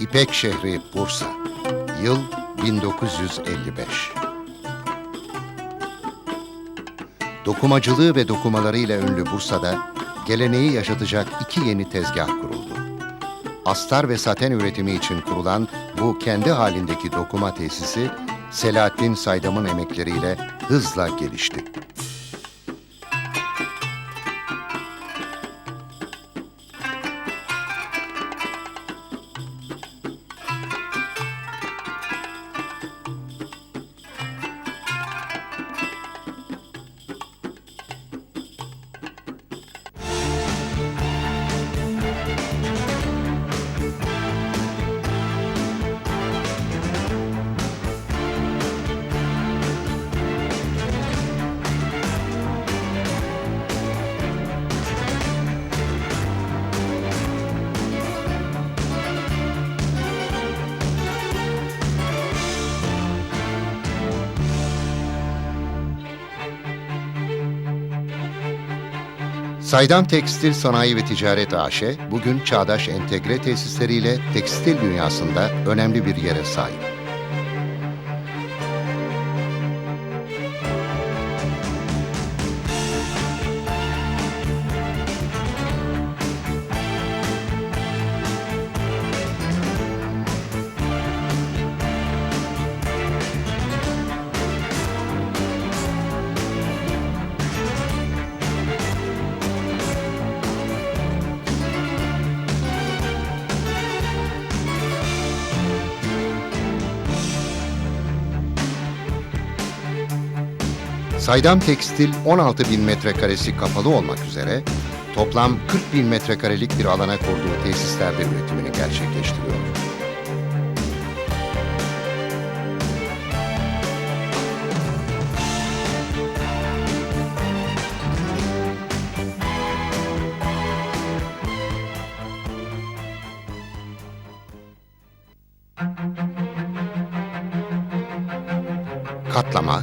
İpek şehri Bursa. Yıl 1955. Dokumacılığı ve dokumalarıyla ünlü Bursa'da geleneği yaşatacak iki yeni tezgah kuruldu. Astar ve saten üretimi için kurulan bu kendi halindeki dokuma tesisi Selahattin Saydam'ın emekleriyle hızla gelişti. Saydam Tekstil Sanayi ve Ticaret AŞ, bugün çağdaş entegre tesisleriyle tekstil dünyasında önemli bir yere sahip. Saydam Tekstil 16 bin metrekaresi kapalı olmak üzere toplam 40 bin metrekarelik bir alana kurduğu tesislerde üretimini gerçekleştiriyor. Katlama,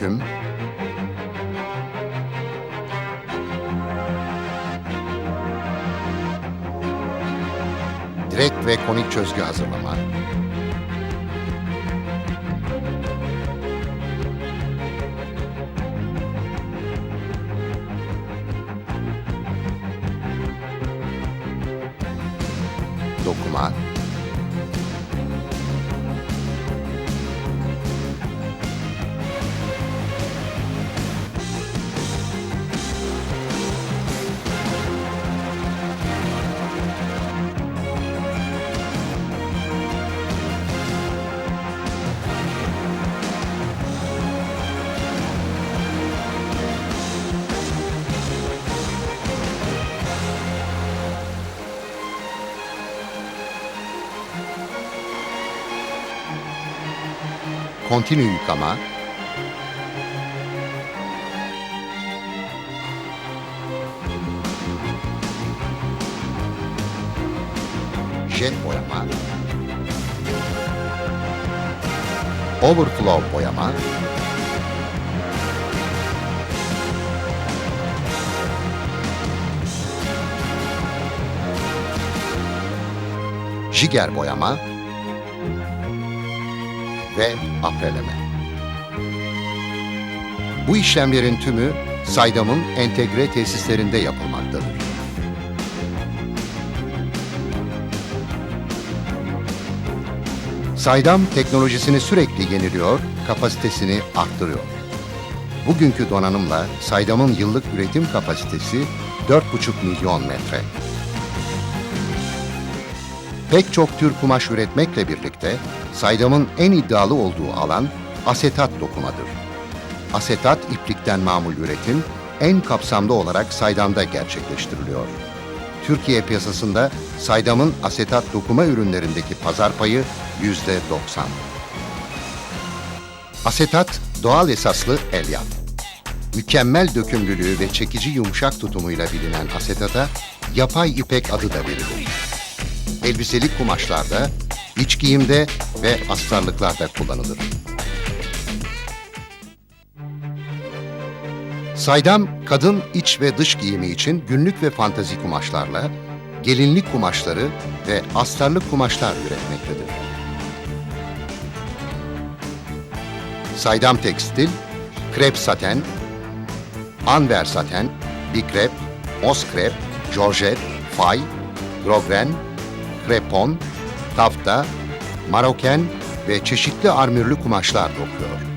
büküm, direk ve konik çözgü hazırlama, dokuma, kontinü yıkama, jet boyama, overflow boyama, jiger boyama ve apreleme. Bu işlemlerin tümü Saydam'ın entegre tesislerinde yapılmaktadır. Saydam teknolojisini sürekli yeniliyor, kapasitesini arttırıyor. Bugünkü donanımla Saydam'ın yıllık üretim kapasitesi 4,5 milyon metre. Pek çok tür kumaş üretmekle birlikte Saydam'ın en iddialı olduğu alan asetat dokumadır. Asetat iplikten mamul üretim en kapsamlı olarak Saydam'da gerçekleştiriliyor. Türkiye piyasasında Saydam'ın asetat dokuma ürünlerindeki pazar payı yüzde 90. Asetat doğal esaslı elyaf. Mükemmel dökümlülüğü ve çekici yumuşak tutumuyla bilinen asetata yapay ipek adı da verilir elbiselik kumaşlarda, iç giyimde ve astarlıklarda kullanılır. Saydam, kadın iç ve dış giyimi için günlük ve fantazi kumaşlarla, gelinlik kumaşları ve astarlık kumaşlar üretmektedir. Saydam Tekstil, krep saten, anver saten, bikrep, moskrep, jorjet, fay, grogren, krepon, tafta, maroken ve çeşitli armürlü kumaşlar dokuyor.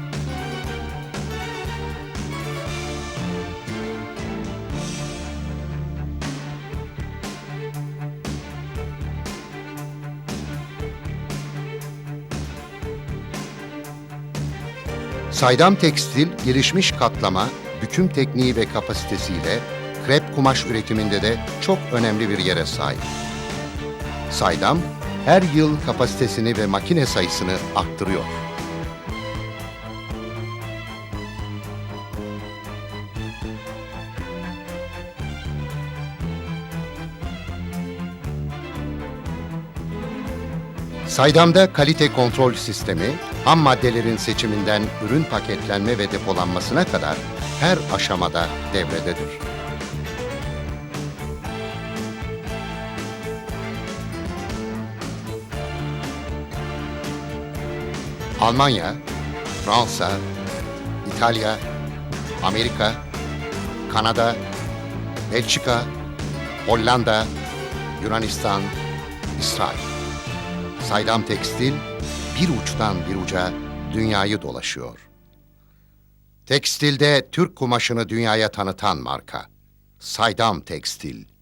Saydam Tekstil, gelişmiş katlama, büküm tekniği ve kapasitesiyle krep kumaş üretiminde de çok önemli bir yere sahip. Saydam, her yıl kapasitesini ve makine sayısını arttırıyor. Saydam'da kalite kontrol sistemi, ham maddelerin seçiminden ürün paketlenme ve depolanmasına kadar her aşamada devrededir. Almanya, Fransa, İtalya, Amerika, Kanada, Belçika, Hollanda, Yunanistan, İsrail. Saydam Tekstil bir uçtan bir uca dünyayı dolaşıyor. Tekstilde Türk kumaşını dünyaya tanıtan marka. Saydam Tekstil.